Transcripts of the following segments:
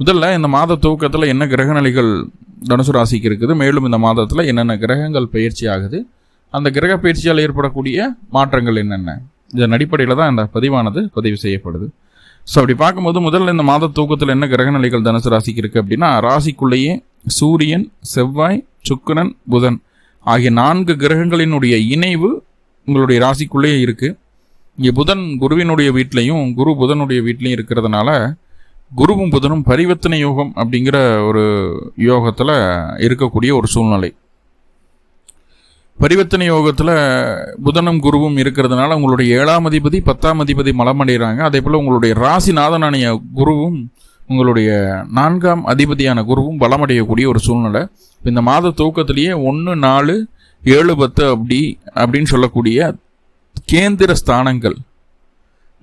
முதல்ல இந்த மாத துவக்கத்தில் என்ன கிரகநிலைகள் தனுசு ராசிக்கு இருக்குது மேலும் இந்த மாதத்தில் என்னென்ன கிரகங்கள் பயிற்சி ஆகுது அந்த கிரக பயிற்சியால் ஏற்படக்கூடிய மாற்றங்கள் என்னென்ன? இதன் அடிப்படையில் தான் இந்த பதிவானது பதிவு செய்யப்படுது. ஸோ அப்படி பார்க்கும்போது முதல்ல இந்த மாத தூக்கத்தில் என்ன கிரகநிலைகள் தனுசு ராசிக்கு இருக்குது அப்படின்னா ராசிக்குள்ளேயே சூரியன் செவ்வாய் சுக்கரன் புதன் ஆகிய நான்கு கிரகங்களினுடைய இணைவு உங்களுடைய ராசிக்குள்ளேயே இருக்குது இங்கே புதன் குருவினுடைய வீட்லேயும் குரு புதனுடைய வீட்லேயும் இருக்கிறதுனால குருவும் புதனும் பரிவர்த்தனை யோகம் அப்படிங்கிற ஒரு யோகத்தில் இருக்கக்கூடிய ஒரு சூழ்நிலை. பரிவர்த்தனை யோகத்தில் புதனும் குருவும் இருக்கிறதுனால உங்களுடைய ஏழாம் அதிபதி பத்தாம் அதிபதி மலமடைகிறாங்க அதே போல் உங்களுடைய ராசிநாதனானிய குருவும் உங்களுடைய நான்காம் அதிபதியான குருவும் பலமடையக்கூடிய ஒரு சூழ்நிலை. இந்த மாத துவக்கத்திலேயே ஒன்று நாலு ஏழு பத்து அப்படி அப்படின்னு சொல்லக்கூடிய கேந்திர ஸ்தானங்கள்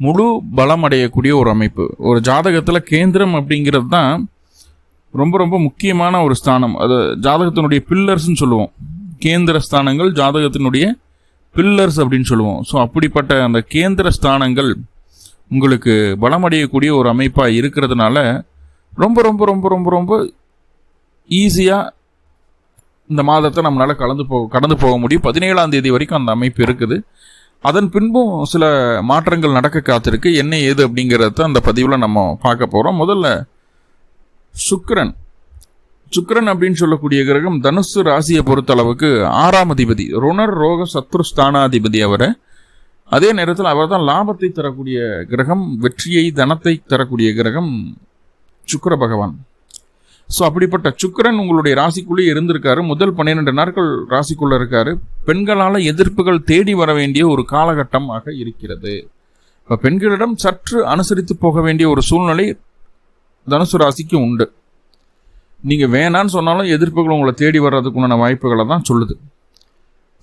முழு பலம் அடையக்கூடிய ஒரு அமைப்பு. ஒரு ஜாதகத்தில் கேந்திரம் அப்படிங்கிறது தான் ரொம்ப ரொம்ப முக்கியமான ஒரு ஸ்தானம். அது ஜாதகத்தினுடைய பில்லர்ஸ்ன்னு சொல்லுவோம். கேந்திர ஸ்தானங்கள் ஜாதகத்தினுடைய பில்லர்ஸ் அப்படின்னு சொல்லுவோம். ஸோ அப்படிப்பட்ட அந்த கேந்திர ஸ்தானங்கள் உங்களுக்கு பலமடையக்கூடிய ஒரு அமைப்பாக இருக்கிறதுனால ரொம்ப ரொம்ப ரொம்ப ரொம்ப ரொம்ப ஈஸியாக இந்த மாதத்தை நம்மளால் கலந்து போக கடந்து போக முடியும். பதினேழாம் தேதி வரைக்கும் அந்த அமைப்பு இருக்குது. அதன் பின்பும் சில மாற்றங்கள் நடக்க காத்திருக்கு. என்ன ஏது அப்படிங்கிறத அந்த பதிவில் நம்ம பார்க்க போகிறோம் முதல்ல சுக்கரன். சுக்கரன் அப்படின்னு சொல்லக்கூடிய கிரகம் தனுசு ராசியை பொறுத்தளவுக்கு ஆறாம் அதிபதி ருணர் ரோக சத்ரு ஸ்தானாதிபதி அவர். அதே நேரத்தில் அவர் தான் லாபத்தை தரக்கூடிய கிரகம் வெற்றியை தனத்தை தரக்கூடிய கிரகம் சுக்கர பகவான். ஸோ அப்படிப்பட்ட சுக்கரன் உங்களுடைய ராசிக்குள்ளே இருந்திருக்காரு. முதல் பன்னிரெண்டு நாட்கள் ராசிக்குள்ள இருக்காரு. பெண்களால் எதிர்ப்புகள் தேடி வர வேண்டிய ஒரு காலகட்டமாக இருக்கிறது. இப்போ பெண்களிடம் சற்று அனுசரித்து போக வேண்டிய ஒரு சூழ்நிலை தனுசு ராசிக்கு உண்டு. நீங்கள் வேணான்னு சொன்னாலும் எதிர்ப்புகள் உங்களை தேடி வர்றதுக்குண்டான வாய்ப்புகளை தான் சொல்லுது.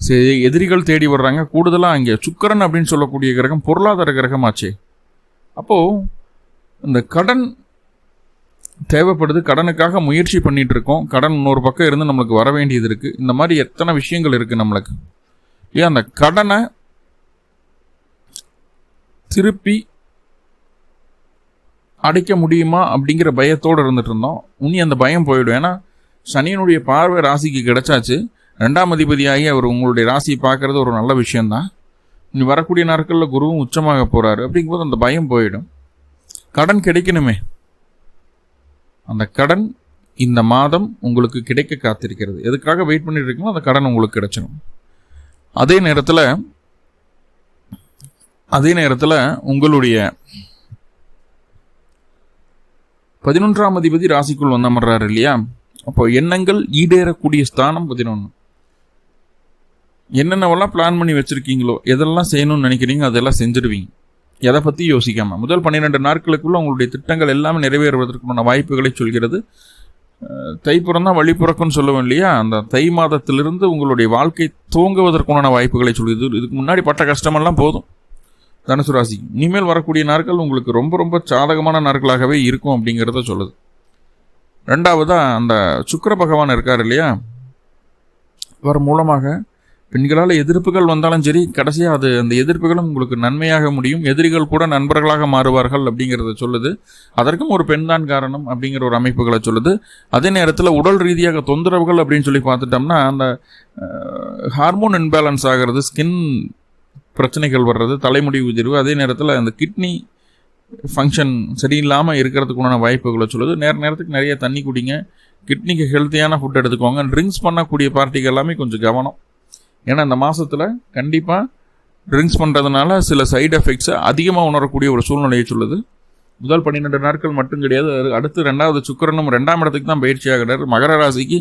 சரி எதிரிகள் தேடி வர்றாங்க. கூடுதலாக அங்கே சுக்கரன் அப்படின்னு சொல்லக்கூடிய கிரகம் பொருளாதார கிரகமாச்சே. அப்போது இந்த கடன் தேவைப்படுது கடனுக்காக முயற்சி பண்ணிட்டு இருக்கோம் கடன் இன்னொரு பக்கம் இருந்து நம்மளுக்கு வர வேண்டியது இருக்குது இந்த மாதிரி எத்தனை விஷயங்கள் இருக்குது நம்மளுக்கு? ஏன் அந்த கடனை திருப்பி அடைக்க முடியுமா அப்படிங்கிற பயத்தோடு இருந்துட்டு இருந்தோம். உனி அந்த பயம் போயிடும். ஏன்னா சனியனுடைய பார்வை ராசிக்கு கிடைச்சாச்சு. ரெண்டாம் அதிபதியாகி அவர் உங்களுடைய ராசியை பார்க்கறது ஒரு நல்ல விஷயந்தான் இனி வரக்கூடிய நாட்களில் குருவும் உச்சமாக போகிறாரு அப்படிங்கும்போது அந்த பயம் போயிடும். கடன் கிடைக்கணுமே. அந்த கடன் இந்த மாதம் உங்களுக்கு கிடைக்க காத்திருக்கிறது. எதுக்காக வெயிட் பண்ணிட்டு இருக்கீங்களோ அந்த கடன் உங்களுக்கு கிடைச்சிடும் அதே நேரத்தில் அதே நேரத்தில் உங்களுடைய பதினொன்றாம் அதிபதி ராசிக்குள் வந்தமர்றாரு இல்லையா? அப்போ எண்ணங்கள் ஈடேறக்கூடிய ஸ்தானம் பதினொன்று என்னென்னவெல்லாம் பிளான் பண்ணி வச்சுருக்கீங்களோ எதெல்லாம் செய்யணும்னு நினைக்கிறீங்க அதெல்லாம் செஞ்சுடுவீங்க எதை பற்றி யோசிக்காமல் முதல் பன்னிரெண்டு நாட்களுக்குள்ளே உங்களுடைய திட்டங்கள் எல்லாமே நிறைவேறுவதற்குமான வாய்ப்புகளை சொல்கிறது. தைப்புறம் தான் வழிப்புறக்குன்னு சொல்லுவோம் இல்லையா? அந்த தை மாதத்திலிருந்து உங்களுடைய வாழ்க்கை துவங்குவதற்கான வாய்ப்புகளை சொல்கிறது. இதுக்கு முன்னாடி பட்ட கஷ்டமெல்லாம் போதும். தனுசு ராசி இனிமேல் வரக்கூடிய நாட்கள் உங்களுக்கு ரொம்ப ரொம்ப சாதகமான நாட்களாகவே இருக்கும் அப்படிங்கிறத சொல்லுது. ரெண்டாவதாக அந்த சுக்கர பகவான் இருக்கார் இல்லையா? அவர் மூலமாக பெண்களால் எதிர்ப்புகள் வந்தாலும் சரி கடைசியாக அது அந்த எதிர்ப்புகளும் உங்களுக்கு நன்மையாக முடியும். எதிரிகள் கூட நண்பர்களாக மாறுவார்கள் அப்படிங்கிறத சொல்லுது. அதற்கும் ஒரு பெண் தான் காரணம் அப்படிங்கிற ஒரு அமைப்புகளை சொல்லுது. அதே நேரத்தில் உடல் ரீதியாக தொந்தரவுகள் அப்படின்னு சொல்லி பார்த்துட்டோம்னா அந்த ஹார்மோன் இன்பேலன்ஸ் ஆகிறது ஸ்கின் பிரச்சனைகள் வர்றது தலைமுடி உதிர்வு அதே நேரத்தில் அந்த கிட்னி ஃபங்க்ஷன் சரியில்லாமல் இருக்கிறதுக்குண்டான வாய்ப்புகளை சொல்லுது. நேர நேரத்துக்கு நிறைய தண்ணி குடிங்க. கிட்னிக்கு ஹெல்த்தியான ஃபுட் எடுத்துக்கோங்க. ட்ரிங்க்ஸ் பண்ணக்கூடிய பார்ட்டிக்கு எல்லாமே கொஞ்சம் கவனம். ஏன்னா இந்த மாதத்தில் கண்டிப்பாக ட்ரிங்க்ஸ் பண்ணுறதுனால சில சைடு எஃபெக்ட்ஸை அதிகமாக உணரக்கூடிய ஒரு சூழ்நிலையை சொல்லுது. முதல் பன்னிரெண்டு நாட்கள் மட்டும் கிடையாது. அடுத்து ரெண்டாவது சுக்கரனும் ரெண்டாம் இடத்துக்கு தான் பயிற்சி ஆகிறார். மகர ராசிக்கு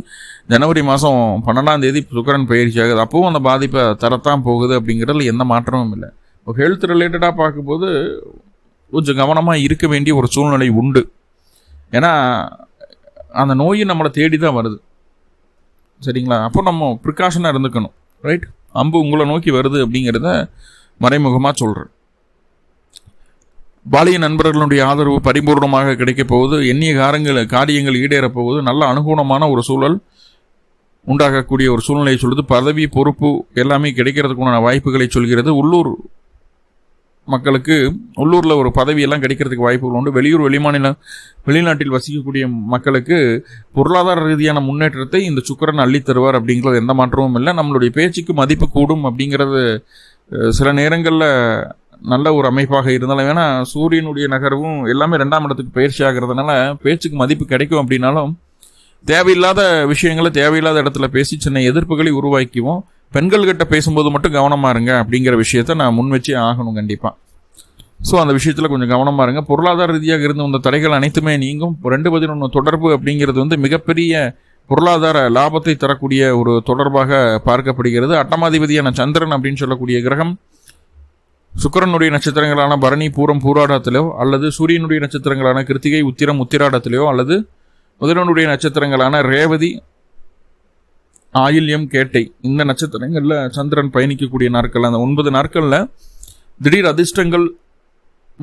ஜனவரி மாதம் பன்னெண்டாம் தேதி சுக்கரன் பயிற்சி ஆகுது. அப்போவும் அந்த பாதிப்பை தரத்தான் போகுது அப்படிங்கிறதுல எந்த மாற்றமும் இல்லை. இப்போ ஹெல்த் ரிலேட்டடாக பார்க்கும்போது கொஞ்சம் கவனமாக இருக்க வேண்டிய ஒரு சூழ்நிலை உண்டு. ஏன்னா அந்த நோய் நம்மளை தேடி தான் வருது. சரிங்களா? அப்போ நம்ம ப்ரிகாஷனாக இருந்துக்கணும். ரைட் அம்பு உங்களை நோக்கி வருது அப்படிங்கிறத மறைமுகமாக சொல்கிறேன் பாலிய நண்பர்களுடைய ஆதரவு பரிபூர்ணமாக கிடைக்கப் போகுது எண்ணிய காரங்கள் காரியங்கள் ஈடேறப் போகுது நல்ல அனுகூலமான ஒரு சூழல் உண்டாகக்கூடிய ஒரு சூழ்நிலையை சொல்லுது. பதவி பொறுப்பு எல்லாமே கிடைக்கிறதுக்குண்டான வாய்ப்புகளை சொல்கிறது. உள்ளூர் மக்களுக்கு உள்ளூரில் ஒரு பதவியெல்லாம் கிடைக்கிறதுக்கு வாய்ப்புகள் உண்டு. வெளியூர் வெளிமாநில வெளிநாட்டில் வசிக்கக்கூடிய மக்களுக்கு பொருளாதார ரீதியான முன்னேற்றத்தை இந்த சுக்கரன் அள்ளி தருவார் அப்படிங்கிறது எந்த மாற்றமும் இல்லை. நம்மளுடைய பேச்சுக்கு மதிப்பு கூடும் அப்படிங்கிறது சில நேரங்களில் நல்ல ஒரு அமைப்பாக இருந்தாலும் ஏன்னா சூரியனுடைய நகர்வும் எல்லாமே ரெண்டாம் இடத்துக்கு பயிற்சி ஆகிறதுனால பேச்சுக்கு மதிப்பு கிடைக்கும் அப்படின்னாலும் தேவையில்லாத விஷயங்களை தேவையில்லாத இடத்துல பேசி சின்ன எதிர்ப்புகளை உருவாக்கிவோம். பெண்கள்கிட்ட பேசும்போது மட்டும் கவனமாக இருங்க அப்படிங்கிற விஷயத்த நான் முன் வச்சே ஆகணும் கண்டிப்பாக ஸோ அந்த விஷயத்தில் கொஞ்சம் கவனமாக இருங்க. பொருளாதார ரீதியாக இருந்த வந்த தடைகள் அனைத்துமே நீங்கும். ரெண்டு பதினொன்று தொடர்பு அப்படிங்கிறது வந்து மிகப்பெரிய பொருளாதார லாபத்தை தரக்கூடிய ஒரு தொடர்பாக பார்க்கப்படுகிறது. அட்டமாதிபதியான சந்திரன் அப்படின்னு சொல்லக்கூடிய கிரகம் சுக்கிரனுடைய நட்சத்திரங்களான பரணி பூரம் பூராடத்திலோ அல்லது சூரியனுடைய நட்சத்திரங்களான கிருத்திகை உத்திரம் உத்திராடத்திலோ அல்லது புதனனுடைய நட்சத்திரங்களான ரேவதி ஆயில்யம் கேட்டை. இந்த நட்சத்திரங்களில் சந்திரன் பயணிக்கக்கூடிய நாட்கள் அந்த ஒன்பது நாட்களில் திடீர் அதிர்ஷ்டங்கள்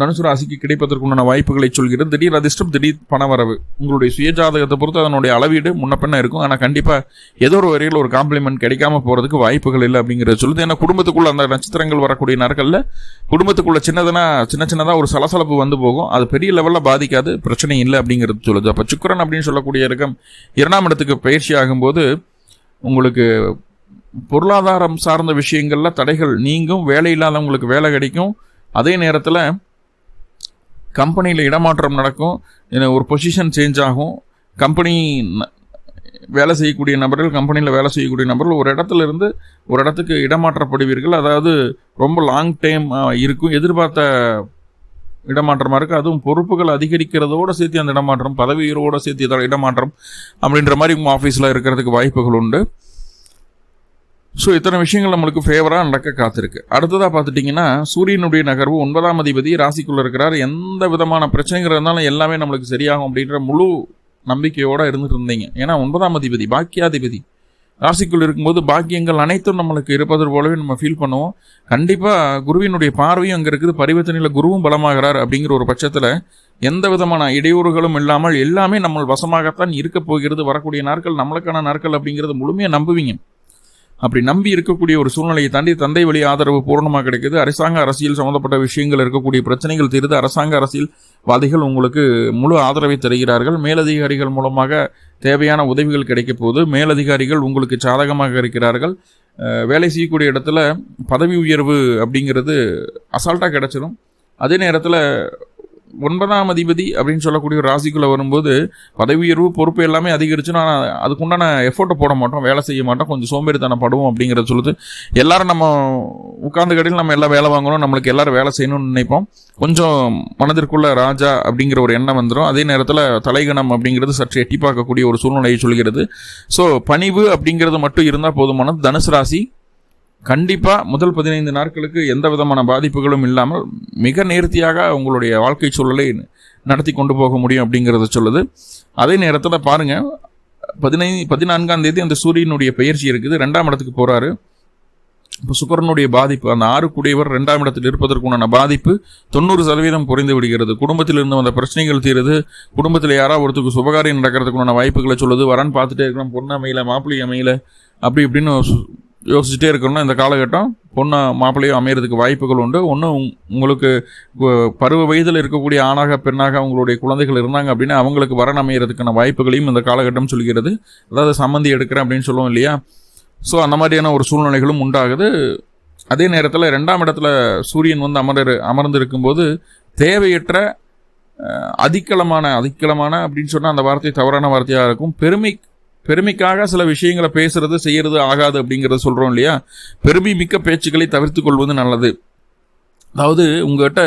தனுசு ராசிக்கு கிடைப்பதற்குண்டான வாய்ப்புகளை சொல்கிறது. திடீர் அதிர்ஷ்டம் திடீர் பணவரவு. உங்களுடைய சுயஜாதகத்தை பொறுத்து அதனுடைய அளவீடு முன்ன பின்ன இருக்கும். ஆனால் கண்டிப்பாக ஏதோ ஒரு வரையில் ஒரு காம்ப்ளிமெண்ட் கிடைக்காம போகிறதுக்கு வாய்ப்புகள் இல்லை அப்படிங்கிறத சொல்லுது. ஏன்னா குடும்பத்துக்குள்ள அந்த நட்சத்திரங்கள் வரக்கூடிய நாட்களில் குடும்பத்துக்குள்ள சின்னதுனா சின்ன சின்னதாக ஒரு சலசலப்பு வந்து போகும். அது பெரிய லெவலில் பாதிக்காது. பிரச்சனை இல்லை அப்படிங்கிறது சொல்லுது. அப்போ சுக்கரன் அப்படின்னு சொல்லக்கூடிய இருக்கம் இரண்டாம் இடத்துக்கு பயிற்சி ஆகும்போது உங்களுக்கு பொருளாதாரம் சார்ந்த விஷயங்களில் தடைகள் நீங்கும் வேலை இல்லாதவங்களுக்கு வேலை கிடைக்கும். அதே நேரத்தில் கம்பெனியில் இடமாற்றம் நடக்கும். ஒரு பொசிஷன் சேஞ்ச் ஆகும். கம்பெனி ந- வேலை செய்யக்கூடிய நபர்கள் கம்பெனியில் வேலை செய்யக்கூடிய நபர்கள் ஒரு இடத்துல இருந்து ஒரு இடத்துக்கு இடமாற்றப்படுவீர்கள். அதாவது ரொம்ப லாங் டைம் இருக்கும். எதிர்பார்த்த இடமாற்றமாக இருக்குது அதுவும் பொறுப்புகள் அதிகரிக்கிறதோடு சேர்த்து அந்த இடமாற்றம் பதவி உயர்வோடு சேர்த்து இதோட இடமாற்றம் அப்படின்ற மாதிரி உங்கள் ஆஃபீஸில் இருக்கிறதுக்கு வாய்ப்புகள் உண்டு. ஸோ இத்தனை விஷயங்கள் நம்மளுக்கு ஃபேவராக நடக்க காத்திருக்கு. அடுத்ததாக பார்த்துட்டிங்கன்னா சூரியனுடைய நகர்வு ஒன்பதாம் அதிபதி ராசிக்குள்ளே இருக்கிறார். எந்த விதமான பிரச்சனைகள் இருந்தாலும் எல்லாமே நம்மளுக்கு சரியாகும் அப்படின்ற முழு நம்பிக்கையோடு இருந்துட்டு இருந்தீங்க. ஏன்னா ஒன்பதாம் அதிபதி பாக்கியாதிபதி. ராசிக்குள் இருக்கும்போது பாக்கியங்கள் அனைத்தும் நம்மளுக்கு இருப்பது போலவே நம்ம ஃபீல் பண்ணுவோம். கண்டிப்பாக குருவினுடைய பார்வையும் அங்கே இருக்குது. பரிவர்த்தனையில் குருவும் பலமாகிறார் அப்படிங்கிற ஒரு பட்சத்தில் எந்த விதமான இடையூறுகளும் இல்லாமல் எல்லாமே நம்ம வசமாகத்தான் இருக்க போகிறது. வரக்கூடிய நாட்கள் நம்மளுக்கான நாட்கள் அப்படிங்கிறது முழுமையாக நம்புவீங்க. அப்படி நம்பி இருக்கக்கூடிய ஒரு சூழ்நிலையை தாண்டி தந்தை வழி ஆதரவு பூரணமாக கிடைக்குது. அரசாங்க அரசியல் சம்பந்தப்பட்ட விஷயங்கள் இருக்கக்கூடிய பிரச்சனைகள் தீர்ந்து அரசாங்க அரசியல்வாதிகள் உங்களுக்கு முழு ஆதரவை தருகிறார்கள். மேலதிகாரிகள் மூலமாக தேவையான உதவிகள் கிடைக்க போகுது. மேலதிகாரிகள் உங்களுக்கு சாதகமாக இருக்கிறார்கள். வேலை செய்யக்கூடிய இடத்துல பதவி உயர்வு அப்படிங்கிறது அசால்ட்டாக கிடைச்சிடும் அதே நேரத்தில் ஒன்பதாம் அதிபதி அப்படின்னு சொல்லக்கூடிய ஒரு ராசிக்குள்ளே வரும்போது பதவி உயர்வு பொறுப்பு எல்லாமே அதிகரிச்சுன்னா அதுக்குண்டான எஃபோர்ட்டை போட மாட்டோம் வேலை செய்ய மாட்டோம். கொஞ்சம் சோம்பேறித்தனம் படுவோம் அப்படிங்கிறத சொல்லுது எல்லாரும் நம்ம உட்கார்ந்த கடையில் நம்ம எல்லாம் வேலை வாங்கணும் நம்மளுக்கு எல்லாரும் வேலை செய்யணும்னு நினைப்போம். கொஞ்சம் மனதிற்குள்ள ராஜா அப்படிங்கிற ஒரு எண்ணம் வந்துடும் அதே நேரத்தில் தலைகணம் அப்படிங்கிறது சற்று எட்டி பார்க்கக்கூடிய ஒரு சூழ்நிலையை சொல்கிறது. ஸோ பணிவு அப்படிங்கிறது மட்டும் இருந்தால் போதுமானது. தனுசு ராசி கண்டிப்பாக முதல் பதினைந்து நாட்களுக்கு எந்த விதமான பாதிப்புகளும் இல்லாமல் மிக நேர்த்தியாக உங்களுடைய வாழ்க்கை சூழலை நடத்தி கொண்டு போக முடியும் அப்படிங்கிறத சொல்லுது. அதே நேரத்தில் பாருங்கள் பதினைந்து பதினான்காம் தேதி அந்த சூரியனுடைய பயிற்சி இருக்குது ரெண்டாம் இடத்துக்கு போகிறாரு இப்போ சுக்கரனுடைய பாதிப்பு அந்த ஆறு கூடியவர் ரெண்டாம் இடத்தில் இருப்பதற்குண்டான பாதிப்பு தொண்ணூறு சதவீதம் குறைந்து விடுகிறது. குடும்பத்தில் இருந்து வந்த பிரச்சனைகள் தீருது. குடும்பத்தில் யாராவது ஒருத்தருக்கு சுபகாரியம் நடக்கிறதுக்குண்டான வாய்ப்புகளை சொல்லுது. வரன் பார்த்துட்டே இருக்கிறோம். பொண்ணு அமையல மாப்பிள்ளை அமையல அப்படி இப்படின்னு யோசிச்சுட்டே இருக்கணும்னா இந்த காலகட்டம் பொண்ணு மாப்பிள்ளையும் அமையிறதுக்கு வாய்ப்புகள் உண்டு. ஒன்று உங்களுக்கு பருவ வயதில் இருக்கக்கூடிய ஆணாக பெண்ணாக அவங்களுடைய குழந்தைகள் இருந்தாங்க அப்படின்னா அவங்களுக்கு வரன் அமையிறதுக்கான வாய்ப்புகளையும் இந்த காலகட்டம் சொல்கிறது. அதாவது சம்மந்தி எடுக்கிறேன் அப்படின்னு சொல்லுவோம் இல்லையா? ஸோ அந்த மாதிரியான ஒரு சூழ்நிலைகளும் உண்டாகுது. அதே நேரத்தில் ரெண்டாம் இடத்துல சூரியன் வந்து அமர அமர்ந்து இருக்கும்போது தேவையற்ற அதிக்கலமான அதிக்களமான அப்படின்னு சொன்னால் அந்த வார்த்தை தவறான வார்த்தையாக இருக்கும். பெருமை பெருமைக்காக சில விஷயங்களை பேசுறது செய்யறது ஆகாது அப்படிங்கிறத சொல்கிறோம் இல்லையா? பெருமை மிக்க பேச்சுக்களை தவிர்த்து கொள்வது நல்லது. அதாவது உங்கள்கிட்ட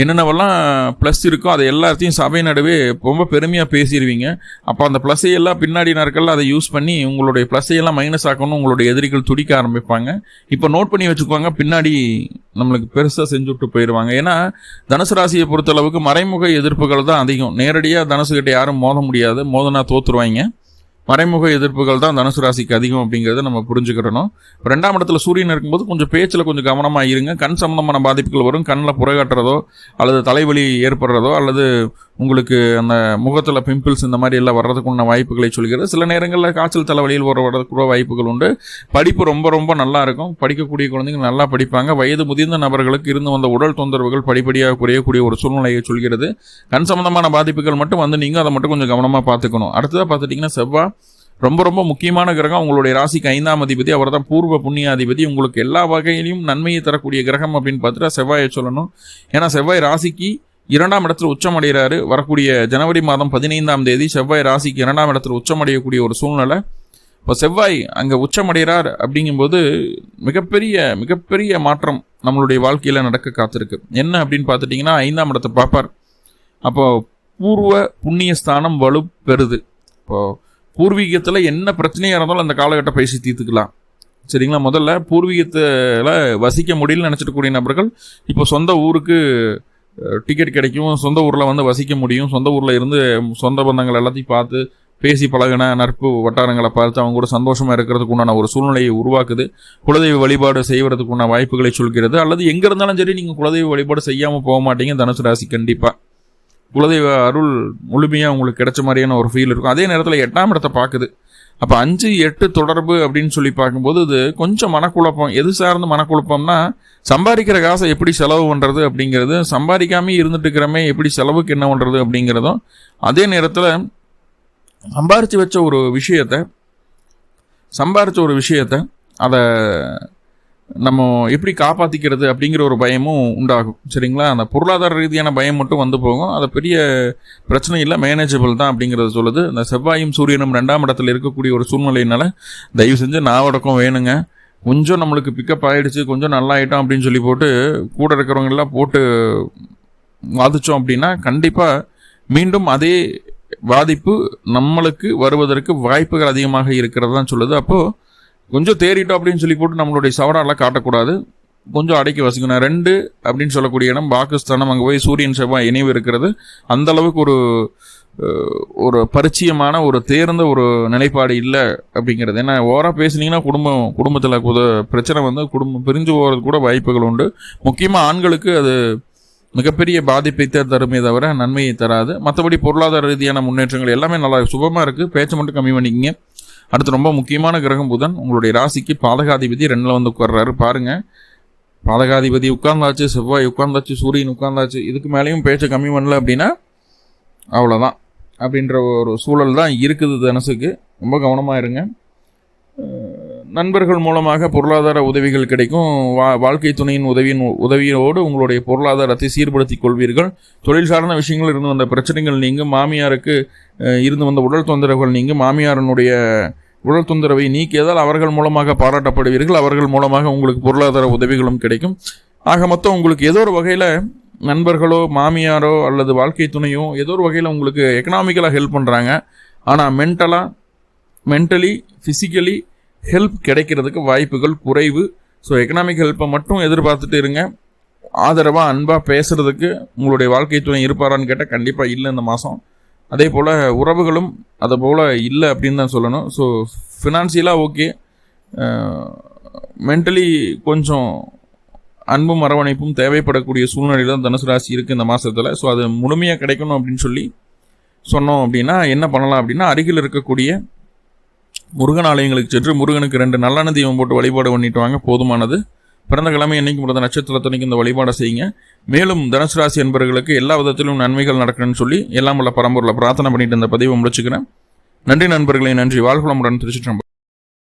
என்னென்னவெல்லாம் ப்ளஸ் இருக்கோ அதை எல்லாத்தையும் சபை நடுவே ரொம்ப பெருமையாக பேசிடுவீங்க. அப்போ அந்த ப்ளஸ்ஸை எல்லாம் பின்னாடி நாட்களில் அதை யூஸ் பண்ணி உங்களுடைய ப்ளஸ்ஸையெல்லாம் மைனஸ் ஆக்கணும் உங்களுடைய எதிரிகள் துடிக்க ஆரம்பிப்பாங்க. இப்போ நோட் பண்ணி வச்சுக்குவாங்க பின்னாடி நம்மளுக்கு பெருசாக செஞ்சுட்டு போயிடுவாங்க. ஏன்னா தனுசு ராசியை பொறுத்தளவுக்கு மறைமுக எதிர்ப்புகள் தான் அதிகம். நேரடியாக தனுசுகிட்ட யாரும் மோத முடியாது. மோதனா தோற்றுருவாங்க மறைமுக எதிர்ப்புகள் தான் தனுசு ராசிக்கு அதிகம் அப்படிங்கிறத நம்ம புரிஞ்சுக்கிறணும். ரெண்டாம் இடத்துல சூரியன் இருக்கும்போது கொஞ்சம் பேச்சில் கொஞ்சம் கவனமாக இருங்க. கண் சம்பந்தமான பாதிப்புகள் வரும். கண்ணில் புறகாட்டுறதோ அல்லது தலைவலி ஏற்படுறதோ அல்லது உங்களுக்கு அந்த முகத்தில் பிம்பிள்ஸ் இந்த மாதிரி எல்லாம் வர்றதுக்குள்ள வாய்ப்புகளை சொல்கிறது. சில நேரங்களில் காய்ச்சல் தலைவலியில் வர வர்றதுக்கு வாய்ப்புகள் உண்டு. படிப்பு ரொம்ப ரொம்ப நல்லா இருக்கும். படிக்கக்கூடிய குழந்தைங்க நல்லா படிப்பாங்க. வயது முதிர்ந்த நபர்களுக்கு இருந்து வந்த உடல் தொந்தரவுகள் படிப்படியாக குறையக்கூடிய ஒரு சூழ்நிலையை சொல்கிறது. கண் சம்பந்தமான பாதிப்புகள் மட்டும் வந்து நீங்கள் அதை மட்டும் கொஞ்சம் கவனமாக பார்த்துக்கணும். அடுத்ததாக பார்த்துட்டிங்கன்னா செவ்வாய் ரொம்ப ரொம்ப முக்கியமான கிரகம். உங்களுடைய ராசிக்கு ஐந்தாம் அதிபதி அவர் தான் பூர்வ புண்ணியாதிபதி. உங்களுக்கு எல்லா வகையிலையும் நன்மையை தரக்கூடிய கிரகம் அப்படின்னு பார்த்துட்டா செவ்வாயை சொல்லணும். ஏன்னா செவ்வாய் ராசிக்கு இரண்டாம் இடத்துல உச்சமடைகிறாரு. வரக்கூடிய ஜனவரி மாதம் பதினைந்தாம் தேதி செவ்வாய் ராசிக்கு இரண்டாம் இடத்துல உச்சமடையக்கூடிய ஒரு சூழ்நிலை. இப்போ செவ்வாய் அங்கே உச்சமடைகிறார் அப்படிங்கும்போது மிகப்பெரிய மிகப்பெரிய மாற்றம் நம்மளுடைய வாழ்க்கையில் நடக்க காத்திருக்கு. என்ன அப்படின்னு பார்த்துட்டிங்கன்னா ஐந்தாம் இடத்தை பார்ப்பார். அப்போ பூர்வ புண்ணிய ஸ்தானம் வலு பெறுது இப்போது பூர்வீகத்தில் என்ன பிரச்சனையாக இருந்தாலும் அந்த காலகட்டம் பேசி தீர்த்துக்கலாம். சரிங்களா? முதல்ல பூர்வீகத்தில் வசிக்க முடியலன்னு நினச்சிட்டு கூடிய நபர்கள் இப்போ சொந்த ஊருக்கு டிக்கெட் கிடைக்கும். சொந்த ஊரில் வந்து வசிக்க முடியும். சொந்த ஊரில் இருந்து சொந்த பந்தங்கள் எல்லாத்தையும் பார்த்து பேசி பழகின நட்பு வட்டாரங்களை பார்த்து அவங்க கூட சந்தோஷமாக இருக்கிறதுக்கு உண்டான ஒரு சூழ்நிலையை உருவாக்குது. குலதெய்வ வழிபாடு செய்வதற்கு உண்டான வாய்ப்புகளை சொல்கிறது. அல்லது எங்கே இருந்தாலும் சரி நீங்கள் குலதெய்வ வழிபாடு செய்யாமல் போக மாட்டீங்க. தனுசு ராசி கண்டிப்பாக குலதெய்வ அருள் முழுமையாக உங்களுக்கு கிடைச்ச மாதிரியான ஒரு ஃபீல் இருக்கும். அதே நேரத்தில் எட்டாம் இடத்தை பார்க்குது. அப்போ அஞ்சு எட்டு தொடர்பு அப்படின்னு சொல்லி பார்க்கும்போது இது கொஞ்சம் மனக்குழப்பம். எது சார்ந்து மனக்குழப்பம்னா சம்பாதிக்கிற காசை எப்படி செலவு பண்ணுறது அப்படிங்கிறது சம்பாதிக்காமே இருந்துட்டு இருக்கிறமே எப்படி செலவுக்கு என்ன பண்ணுறது அப்படிங்கிறதும் அதே நேரத்தில் சம்பாரித்து வச்ச ஒரு விஷயத்தை சம்பாரித்த ஒரு விஷயத்தை அதை நம்ம எப்படி காப்பாற்றிக்கிறது அப்படிங்கிற ஒரு பயமும் உண்டாகும். சரிங்களா? அந்த பொருளாதார ரீதியான பயம் மட்டும் வந்து போகும். அது பெரிய பிரச்சனை இல்லை மேனேஜபிள் தான் அப்படிங்கிறத சொல்லுது. இந்த செவ்வாயும் சூரியனும் ரெண்டாம் இடத்துல இருக்கக்கூடிய ஒரு சூழ்நிலையினால தயவு செஞ்சு நாவடக்கம் வேணுங்க. கொஞ்சம் நம்மளுக்கு பிக்கப் ஆகிடுச்சு கொஞ்சம் நல்லா ஆகிட்டோம் அப்படின்னு சொல்லி போட்டு கூட இருக்கிறவங்கெல்லாம் போட்டு வாதிச்சோம் அப்படின்னா கண்டிப்பாக மீண்டும் அதே பாதிப்பு நம்மளுக்கு வருவதற்கு வாய்ப்புகள் அதிகமாக இருக்கிறது தான் சொல்லுது. அப்போது கொஞ்சம் தேறிட்டோம் அப்படின்னு சொல்லி போட்டு நம்மளுடைய சவராலாம் காட்டக்கூடாது. கொஞ்சம் அடைக்கி வசிக்கணும். ரெண்டு அப்படின்னு சொல்லக்கூடிய இடம் பாகிஸ்தானம் அங்கே போய் சூரியன் செவ்வாய் இணைவு இருக்கிறது. அந்த அளவுக்கு ஒரு ஒரு பரிச்சயமான ஒரு தேர்ந்த ஒரு நிலைப்பாடு இல்லை அப்படிங்கிறது. ஏன்னா ஓவராக பேசுனீங்கன்னா குடும்பம் குடும்பத்தில் பிரச்சனை வந்து குடும்பம் பிரிஞ்சு போகிறது கூட வாய்ப்புகள் உண்டு. முக்கியமாக ஆண்களுக்கு அது மிகப்பெரிய பாதிப்பை தருமே தவிர நன்மையை தராது. மற்றபடி பொருளாதார ரீதியான முன்னேற்றங்கள் எல்லாமே நல்லா சுபமாக இருக்குது பேச்சை மட்டும் கம்மி பண்ணிக்கிங்க. அடுத்து ரொம்ப முக்கியமான கிரகம் புதன். உங்களுடைய ராசிக்கு பாதகாதிபதி ரெண்டில் வந்து உட்கார்றாரு. பாருங்கள் பாதகாதிபதி உட்கார்ந்தாச்சு செவ்வாய் உட்கார்ந்தாச்சு சூரியன் உட்கார்ந்தாச்சு. இதுக்கு மேலேயும் பேச்சை கம்மி பண்ணல அப்படின்னா அவ்வளோதான் அப்படின்ற ஒரு சூழல் தான் இருக்குது தனுசுக்கு. ரொம்ப கவனமாக இருங்க. நண்பர்கள் மூலமாக பொருளாதார உதவிகள் கிடைக்கும். வா வாழ்க்கை துணையின் உதவியின் உதவியோடு உங்களுடைய பொருளாதாரத்தை சீர்படுத்திக் கொள்வீர்கள். தொழில் சார்ந்த விஷயங்கள் இருந்து வந்த பிரச்சனைகள் நீங்கும். மாமியாருக்கு இருந்து வந்த உடல் தொந்தரவுகள் நீங்கும். மாமியாரனுடைய உடல் தொந்தரவை நீக்கியதால் அவர்கள் மூலமாக பாராட்டப்படுவீர்கள். அவர்கள் மூலமாக உங்களுக்கு பொருளாதார உதவிகளும் கிடைக்கும். ஆக மொத்தம் உங்களுக்கு ஏதோ ஒரு வகையில் நண்பர்களோ மாமியாரோ அல்லது வாழ்க்கை துணையோ ஏதோ ஒரு வகையில் உங்களுக்கு எக்கனாமிக்கலாக ஹெல்ப் பண்ணுறாங்க ஆனால் மென்டலாக மென்டலி ஃபிசிக்கலி ஹெல்ப் கிடைக்கிறதுக்கு வாய்ப்புகள் குறைவு. ஸோ எக்கனாமிக் ஹெல்ப்பை மட்டும் எதிர்பார்த்துட்டு இருங்க. ஆதரவாக அன்பாக பேசுகிறதுக்கு உங்களுடைய வாழ்க்கை துணை இருப்பாரான்னு கேட்டால் கண்டிப்பாக இல்லை இந்த மாதம் அதே போல் உறவுகளும் அதை போல் இல்லை அப்படின்னு தான் சொல்லணும். ஸோ ஃபினான்சியலாக ஓகே மென்டலி கொஞ்சம் அன்பும் அரவணைப்பும் தேவைப்படக்கூடிய சூழ்நிலையில் தான் தனுசு ராசி இருக்குது இந்த மாதத்தில் ஸோ அது முழுமையாக கிடைக்கணும் அப்படின்னு சொல்லி சொன்னோம் அப்படின்னா என்ன பண்ணலாம் அப்படின்னா அருகில் இருக்கக்கூடிய முருகன் ஆலயங்களுக்கு சென்று முருகனுக்கு ரெண்டு நல்லெண்ண தீபம் போட்டு வழிபாடு பண்ணிட்டு வாங்க போதுமானது. பிறந்த கிழமை என்னைக்கு பிறந்த நட்சத்திரத்தனைக்கு இந்த வழிபாடை செய்யுங்க. மேலும் தனுசு ராசி என்பவர்களுக்கு எல்லா விதத்திலும் நன்மைகள் நடக்கணும்னு சொல்லி எல்லாம் உள்ள பரம்பூரில் பிரார்த்தனை பண்ணிட்டு இந்த பதிவை முடிச்சுக்கிறேன். நன்றி நண்பர்களை நன்றி. வாழ்குளமுடன் திருச்சிட்டு